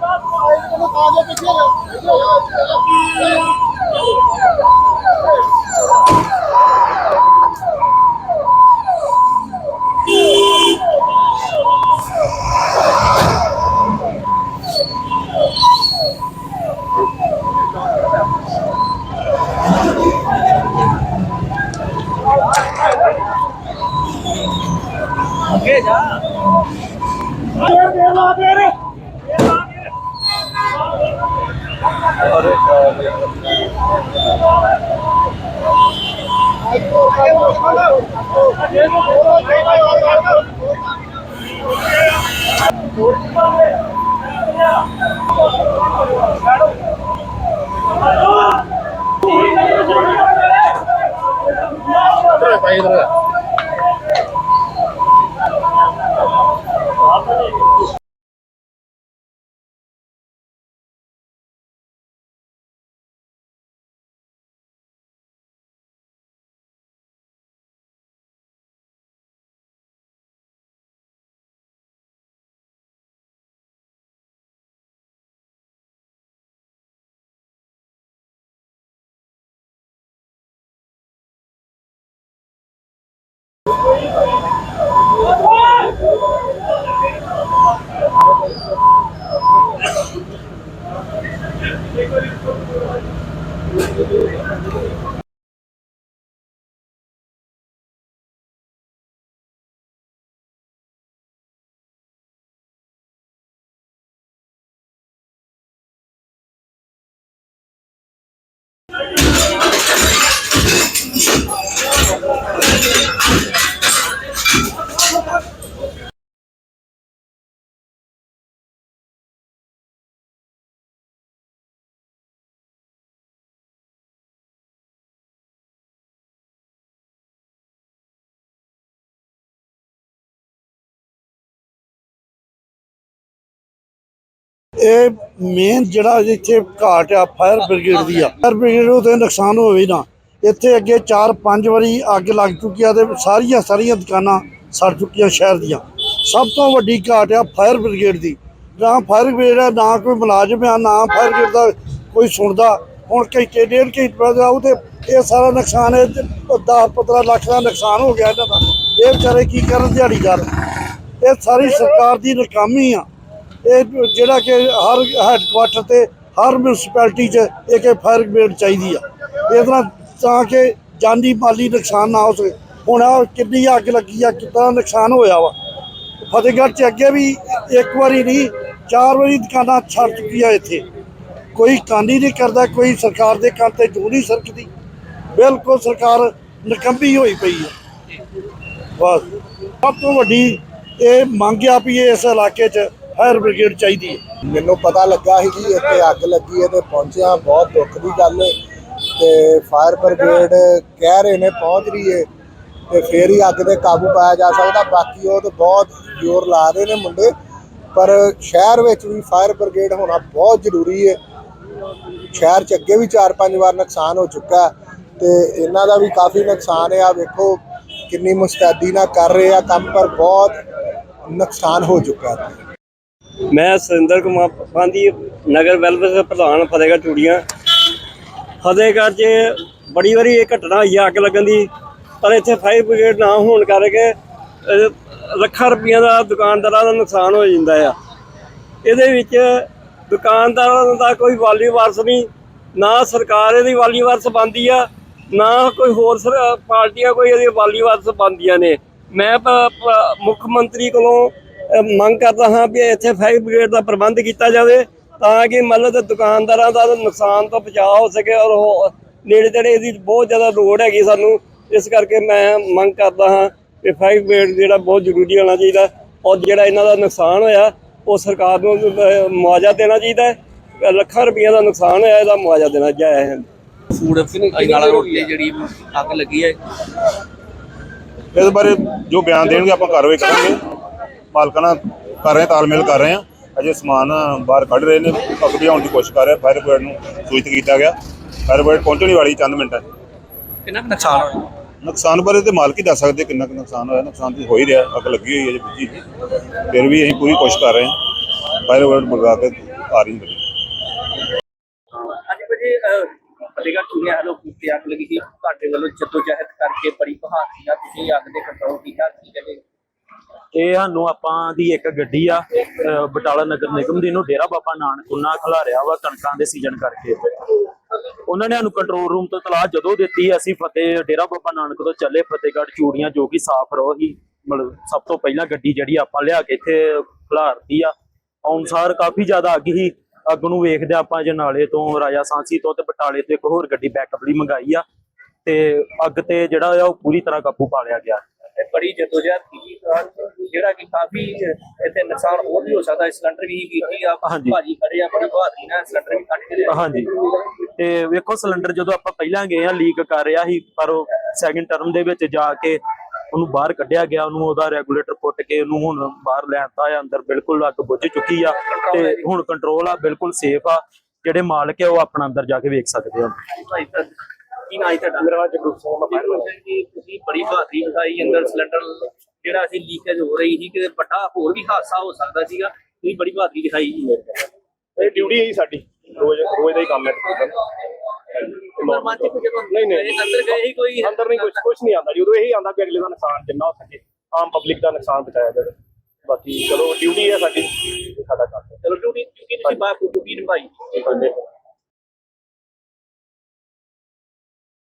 Thank you. Gracias. ハッピー! ਇਹ main ਜਿਹੜਾ ਇੱਥੇ ਘਾਟ ਆ ਫਾਇਰ ਬ੍ਰਿਗੇਡ ਦੀ ਆ। ਫਾਇਰ ਬ੍ਰਿਗੇਡ ਨੂੰ ਤੇ ਨੁਕਸਾਨ ਹੋਵੇ ਨਾ। ਇੱਥੇ ਅੱਗੇ 4-5 ਵਾਰੀ ਅੱਗ ਲੱਗ ਚੁੱਕੀ ਆ ਤੇ ਸਾਰੀਆਂ ਸਾਰੀਆਂ ਦੁਕਾਨਾਂ ਸੜ ਚੁੱਕੀਆਂ ਸ਼ਹਿਰ ਦੀਆਂ। ਸਭ ਤੋਂ ਵੱਡੀ ਘਾਟ ਆ ਫਾਇਰ ਬ੍ਰਿਗੇਡ ਦੀ। ਨਾ ਫਾਇਰ ਬ੍ਰਿਗੇਡ ਆ ਨਾ ਕੋਈ ਮੁਲਾਜ਼ਮ ਆ, ਨਾ ਫਾਇਰ ਬ੍ਰਿਗੇਡ ਦਾ ਕੋਈ ਸੁਣਦਾ। ਹੁਣ ਘੰਟੇ ਡੇਢ ਘੰਟੇ ਬਾਅਦ ਆਉ ਤੇ ਇਹ ਸਾਰਾ ਨੁਕਸਾਨ ਹੈ 10 15 ਲੱਖ ਦਾ ਨੁਕਸਾਨ ਹੋ ਗਿਆ ਇਹਨਾਂ ਦਾ। ਇਹ ਵਿਚਾਰੇ ਕੀ ਕਰਨ ਦਿਹਾੜੀਦਾਰ? ਇਹ ਸਾਰੀ ਸਰਕਾਰ ਦੀ ਨਾਕਾਮੀ ਆ। ਇਹ ਜਿਹੜਾ ਕਿ ਹਰ ਹੈੱਡਕੁਆਟਰ ਤੇ ਹਰ ਮਿਊਨਿਸਪੈਲਿਟੀ 'ਚ ਇੱਕ ਫਾਇਰ ਬ੍ਰਿਗੇਡ ਚਾਹੀਦੀ ਆ। ਇਹਦੇ ਤਰ੍ਹਾਂ ਤਾਂ ਕਿ ਜਾਨੀ ਮਾਲੀ ਨੁਕਸਾਨ ਨਾ ਹੋ ਸਕੇ। ਹੁਣ ਆਹ ਕਿੰਨੀ ਅੱਗ ਲੱਗੀ ਆ, ਕਿੰਨਾ ਨੁਕਸਾਨ ਹੋਇਆ ਵਾ। ਫਤਿਹਗੜ੍ਹ 'ਚ ਅੱਗੇ ਵੀ ਇੱਕ ਵਾਰੀ ਨਹੀਂ, ਚਾਰ ਵਾਰੀ ਦੁਕਾਨਾਂ ਛੱਡ ਚੁੱਕੀਆਂ ਇੱਥੇ। ਕੋਈ ਕਾਨੀ ਨਹੀਂ ਕਰਦਾ, ਕੋਈ ਸਰਕਾਰ ਦੇ ਕੰਨ ਤੇ ਜੂ ਨਹੀਂ ਸਰਕਦੀ। ਬਿਲਕੁਲ ਸਰਕਾਰ ਨਕੰਬੀ ਹੋਈ ਪਈ ਹੈ ਬਸ। ਸਭ ਤੋਂ ਵੱਡੀ ਇਹ ਮੰਗ ਆ ਵੀ ਇਸ ਇਲਾਕੇ 'ਚ ਫਾਇਰ ਬ੍ਰਿਗੇਡ ਚਾਹੀਦੀ ਹੈ। ਮੈਨੂੰ ਪਤਾ ਲੱਗਾ ਸੀ ਕਿ ਇੱਥੇ ਅੱਗ ਲੱਗੀ ਹੈ ਤੇ ਪਹੁੰਚਿਆ, ਬਹੁਤ ਦੁੱਖ ਦੀ ਗੱਲ ਹੈ। ਤੇ ਫਾਇਰ ਬ੍ਰਿਗੇਡ ਕਹਿ ਰਹੇ ਨੇ ਪਹੁੰਚ ਰਹੀ ਹੈ ਤੇ ਫੇਰ ਹੀ ਅੱਗ ਤੇ ਕਾਬੂ ਪਾਇਆ ਜਾ ਸਕਦਾ। ਬਾਕੀ ਉਹ ਤੇ ਬਹੁਤ ਜ਼ੋਰ ਲਾ ਰਹੇ ਨੇ ਮੁੰਡੇ, ਪਰ ਸ਼ਹਿਰ ਵਿੱਚ ਵੀ ਫਾਇਰ ਬ੍ਰਿਗੇਡ ਹੋਣਾ ਬਹੁਤ ਜ਼ਰੂਰੀ ਹੈ। ਸ਼ਹਿਰ 'ਚ ਅੱਗੇ ਵੀ 4-5 ਵਾਰ ਨੁਕਸਾਨ ਹੋ ਚੁੱਕਾ ਹੈ ਤੇ ਇਹਨਾਂ ਦਾ ਵੀ ਕਾਫੀ ਨੁਕਸਾਨ ਹੈ। ਆ ਵੇਖੋ ਕਿੰਨੀ ਮੁਸਤੈਦੀ ਨਾਲ ਕਰ ਰਹੇ ਆ ਕੰਮ, ਪਰ ਬਹੁਤ ਨੁਕਸਾਨ ਹੋ ਚੁੱਕਾ ਹੈ। ਮੈਂ ਸੁਰਿੰਦਰ ਕੁਮਾਰ ਪਾਂਦੀ ਨਗਰ ਵੈਲਫੇਅਰ ਪ੍ਰਧਾਨ, ਫਤਿਹਗੜ੍ਹ ਚੂੜੀਆਂ। ਫਤਿਹਗੜ੍ਹ 'ਚ ਬੜੀ ਵਾਰੀ ਇਹ ਘਟਨਾ ਹੋਈ ਆ, ਅੱਗ ਲੱਗਣ ਦੀ। ਪਰ ਇੱਥੇ ਫਾਇਰ ਬ੍ਰਿਗੇਡ ਨਾ ਹੋਣ ਕਰਕੇ ਲੱਖਾਂ ਰੁਪਈਆਂ ਦਾ ਦੁਕਾਨਦਾਰਾਂ ਦਾ ਨੁਕਸਾਨ ਹੋ ਜਾਂਦਾ ਆ। ਇਹਦੇ ਵਿੱਚ ਦੁਕਾਨਦਾਰਾਂ ਦਾ ਕੋਈ ਵਾਲੀ ਵਾਰਸ ਨਹੀਂ, ਨਾ ਸਰਕਾਰ ਇਹਦੀ ਵਾਲੀ ਵਾਰਸ ਬੰਦੀ ਆ, ਨਾ ਕੋਈ ਹੋਰ ਸਰ- ਪਾਰਟੀਆਂ ਕੋਈ ਇਹਦੀ ਵਾਲੀ ਵਾਰਸ ਬੰਦੀਆਂ ਨੇ। ਮੈਂ ਮੁੱਖ ਮੰਤਰੀ ਕੋਲੋਂ ਮੰਗ ਕਰਦਾ ਹਾਂ ਵੀ ਇੱਥੇ ਫਾਇਰ ਬ੍ਰਿਗੇਡ ਦਾ ਪ੍ਰਬੰਧ ਕੀਤਾ ਜਾਵੇ ਤਾਂ ਕਿ ਮਤਲਬ ਦੁਕਾਨਦਾਰਾਂ ਦਾ ਨੁਕਸਾਨ ਤੋਂ ਬਚਾਅ ਹੋ ਸਕੇ ਔਰ ਨੇੜੇ ਤੇੜੇ ਇਹਦੀ ਬਹੁਤ ਜ਼ਿਆਦਾ ਲੋੜ ਹੈਗੀ ਸਾਨੂੰ। ਇਸ ਕਰਕੇ ਮੈਂ ਮੰਗ ਕਰਦਾ ਹਾਂ ਕਿ ਫਾਇਰ ਬ੍ਰਿਗੇਡ ਜਿਹੜਾ ਬਹੁਤ ਜ਼ਰੂਰੀ ਹੋਣਾ ਚਾਹੀਦਾ ਔਰ ਜਿਹੜਾ ਇਹਨਾਂ ਦਾ ਨੁਕਸਾਨ ਹੋਇਆ ਉਹ ਸਰਕਾਰ ਨੂੰ ਮੁਆਵਜ਼ਾ ਦੇਣਾ ਚਾਹੀਦਾ ਲੱਖਾਂ ਰੁਪਈਆ ਦਾ ਨੁਕਸਾਨ ਹੋਇਆ ਇਹਦਾ ਮੁਆਵਜ਼ਾ ਦੇਣਾ ਚਾਹੀਦਾ ਹੈ। ਫੂਡ ਅਜਨਾਲਾ ਰੋਡ ਤੇ ਜਿਹੜੀ ਅੱਗ ਲੱਗੀ ਹੈ? ਇਸ ਬਾਰੇ ਜੋ ਬਿਆਨ ਦੇਣਗੇ ਆਪਾਂ ਕਾਰਵਾਈ ਕਰਾਂਗੇ। ਮਾਲਕਾਂ ਨਾਲ ਕਰ ਰਹੇ ਹਾਂ, ਤਾਲਮੇਲ ਕਰ ਰਹੇ ਹਾਂ। ਅਜੇ ਸਮਾਨ ਬਾਹਰ ਕੱਢ ਰਹੇ ਨੇ ਅੱਗ ਬੁਝਾਉਣ ਦੀ ਕੋਸ਼ਿਸ਼ ਕਰ ਰਹੇ ਫਾਇਰ ਬ੍ਰਿਗੇਡ ਨੂੰ ਸੂਚਿਤ ਕੀਤਾ ਗਿਆ। ਫਾਇਰ ਬ੍ਰਿਗੇਡ ਪਹੁੰਚਣ ਹੀ ਵਾਲੀ ਚੰਦ ਮਿੰਟਾਂ 'ਚ। ਕਿੰਨਾ ਕੁ ਨੁਕਸਾਨ ਹੋਇਆ? ਨੁਕਸਾਨ ਬਾਰੇ ਤੇ ਮਾਲਕ ਹੀ ਦੱਸ ਸਕਦੇ ਕਿੰਨਾ ਕੁ ਨੁਕਸਾਨ ਹੋਇਆ। ਨੁਕਸਾਨ ਤੇ ਹੋ ਹੀ ਰਿਹਾ ਅੱਗ ਲੱਗੀ ਹੋਈ ਹੈ ਜੀ ਬੁਝੀ ਫਿਰ ਵੀ ਅਸੀਂ ਪੂਰੀ ਕੋਸ਼ਿਸ਼ ਕਰ ਰਹੇ ਹਾਂ। ਫਾਇਰ ਬ੍ਰਿਗੇਡ ਮੰਗਾ ਕੇ ਆ ਰਹੀ ਗੱਡੀ ਅੱਜ ਵਜੇ ਫਤਿਹਗੜ੍ਹ ਚੂੜੀਆਂ ਹਲੋ ਕੁੱਤੇ ਅੱਗ ਲੱਗੀ ਸੀ। ਤੁਹਾਡੇ ਵੱਲੋਂ ਜਦੋਜਹਿਦ ਕਰਕੇ ਬੜੀ ਬਹਾਦਰੀ ਨਾਲ ਤੁਸੀਂ ਅੱਗ ਦੇ ਕੰਟਰੋਲ ਕੀਤਾ। ਕੀ ਕਹਿੰਦੇ? ਇਹ ਸਾਨੂੰ ਆਪਾਂ ਦੀ ਇੱਕ ਗੱਡੀ ਆ ਬਟਾਲਾ ਨਗਰ ਨਿਗਮ ਦੀ ਨੂੰ ਡੇਰਾ ਬਾਬਾ ਨਾਨਕ, ਉਹਨਾਂ ਖਿਲਾਰਿਆ ਵਾ ਕਣਕਾਂ ਦੇ ਸੀਜ਼ਨ ਕਰਕੇ। ਉਹਨਾਂ ਨੇ ਸਾਨੂੰ ਕੰਟਰੋਲ ਰੂਮ ਤੋਂ ਤਲਾਹ ਜਦੋਂ ਦਿੱਤੀ, ਅਸੀਂ ਫਤਿਹ, ਡੇਰਾ ਬਾਬਾ ਨਾਨਕ ਤੋਂ ਚੱਲੇ ਫਤਿਹਗੜ੍ਹ ਚੂੜੀਆਂ ਜੋ ਕਿ ਸਾਫ਼ ਰੋ ਮਤਲਬ ਸਭ ਤੋਂ ਪਹਿਲਾਂ ਗੱਡੀ ਜਿਹੜੀ ਆਪਾਂ ਲਿਆ ਕੇ ਇੱਥੇ ਖਿਲਾਰਤੀ ਆ। ਅਨੁਸਾਰ ਕਾਫੀ ਜ਼ਿਆਦਾ ਅੱਗ ਹੀ ਅੱਗ ਨੂੰ ਵੇਖਦੇ ਆਪਾਂ ਜਨਾਲੇ ਤੋਂ, ਰਾਜਾ ਸਾਂਸੀ ਤੋਂ ਤੇ ਬਟਾਲੇ ਤੋਂ ਇੱਕ ਹੋਰ ਗੱਡੀ ਬੈਕਅਪ ਲਈ ਮੰਗਾਈ ਆ। ਤੇ ਅੱਗ ਤੇ ਜਿਹੜਾ ਆ ਉਹ ਪੂਰੀ ਤਰ੍ਹਾਂ ਕਾਬੂ ਪਾ ਲਿਆ ਗਿਆ। ਬੜੀ ਜਦੋਜਹਿਦ ਕੀਤੀ ਜਿਹੜਾ ਕਿ ਕਾਫੀ ਇੱਥੇ ਨੁਕਸਾਨ ਹੋਰ ਵੀ ਹੋ ਸਕਦਾ ਹੈ ਸਿਲੰਡਰ ਵੀ ਕੀਤੀ ਆ। ਭਾਜੀ ਖੜੇ ਆ ਬੜੀ ਬਹਾਦਰੀ ਨਾਲ ਸਿਲੰਡਰ ਵੀ ਕੱਢ ਕੇ ਲਿਆ ਹਾਂਜੀ। ਤੇ ਵੇਖੋ ਸਿਲੰਡਰ ਜਦੋਂ ਆਪਾਂ ਪਹਿਲਾਂ ਗਏ ਆ ਲੀਕ ਕਰ ਰਿਹਾ ਸੀ ਪਰ ਉਹ ਸੈਕਿੰਡ ਟਰਮ ਦੇ ਵਿੱਚ ਜਾ ਕੇ ਉਹਨੂੰ ਬਾਹਰ ਕੱਢਿਆ ਗਿਆ ਉਹਨੂੰ ਉਹਦਾ ਰੈਗੂਲੇਟਰ ਪੁੱਟ ਕੇ ਉਹਨੂੰ ਹੁਣ ਬਾਹਰ ਲੈਣਤਾ ਆ ਅੰਦਰ ਬਿਲਕੁਲ ਅੱਗ ਬੁੱਝ ਚੁੱਕੀ ਆ ਤੇ ਹੁਣ ਕੰਟਰੋਲ ਆ ਬਿਲਕੁਲ ਸੇਫ ਆ ਜਿਹੜੇ ਮਾਲਕ ਆ ਉਹ ਆਪਣਾ ਅੰਦਰ ਜਾ ਕੇ ਵੇਖ ਸਕਦੇ ਆ। ਕੀ ਨਾਂ ਹੈ ਤੁਹਾਡਾ? ਮੇਰਾ ਜਗਰੂਪ ਸਿੰਘ ਮੈਂ ਜੀ ਤੁਸੀਂ ਬੜੀ ਬਹਾਦਰੀ ਦਿਖਾਈ ਅੰਦਰ ਸਿਲੰਡਰ ਜਿਹੜਾ ਅਸੀਂ ਲੀਕੇਜ ਹੋ ਰਹੀ ਸੀ ਕਿ ਵੱਡਾ ਹੋਰ ਵੀ ਹਾਦਸਾ ਹੋ ਸਕਦਾ ਸੀਗਾ ਤੁਸੀਂ ਬੜੀ ਬਹਾਦਰੀ ਦਿਖਾਈ ਜੀ ਇਹ ਡਿਊਟੀ ਹੈ ਜੀ ਸਾਡੀ ਰੋਜ਼ ਰੋਜ਼ ਦਾ ਹੀ ਕੰਮ ਹੈ ਤਕਰੀਬਨ। ਮਨ ਚ ਕੁਝ ਨਹੀਂ ਨਹੀਂ। ਅੰਦਰ ਗਏ ਹੀ ਕੋਈ? ਅੰਦਰ ਨਹੀਂ ਕੁਝ ਕੁਝ ਨਹੀਂ ਆਉਂਦਾ ਜੀ। ਉਦੋਂ ਇਹੀ ਆਉਂਦਾ ਕਿ ਅਗਲੇ ਦਾ ਨੁਕਸਾਨ ਜਿੰਨਾ ਹੋ ਸਕੇ ਆਮ ਪਬਲਿਕ ਦਾ ਨੁਕਸਾਨ ਬਚਾਇਆ ਜਾਵੇ। ਬਾਕੀ ਚਲੋ ਡਿਊਟੀ ਹੈ ਸਾਡੀ ਸਾਡਾ ਕੰਮ ਚਲੋ ਡਿਊਟੀ ਡਿਊਟੀ ਤੁਸੀਂ ਬਾਪ ਡਿਊਟੀ ਨਿਭਾਈ?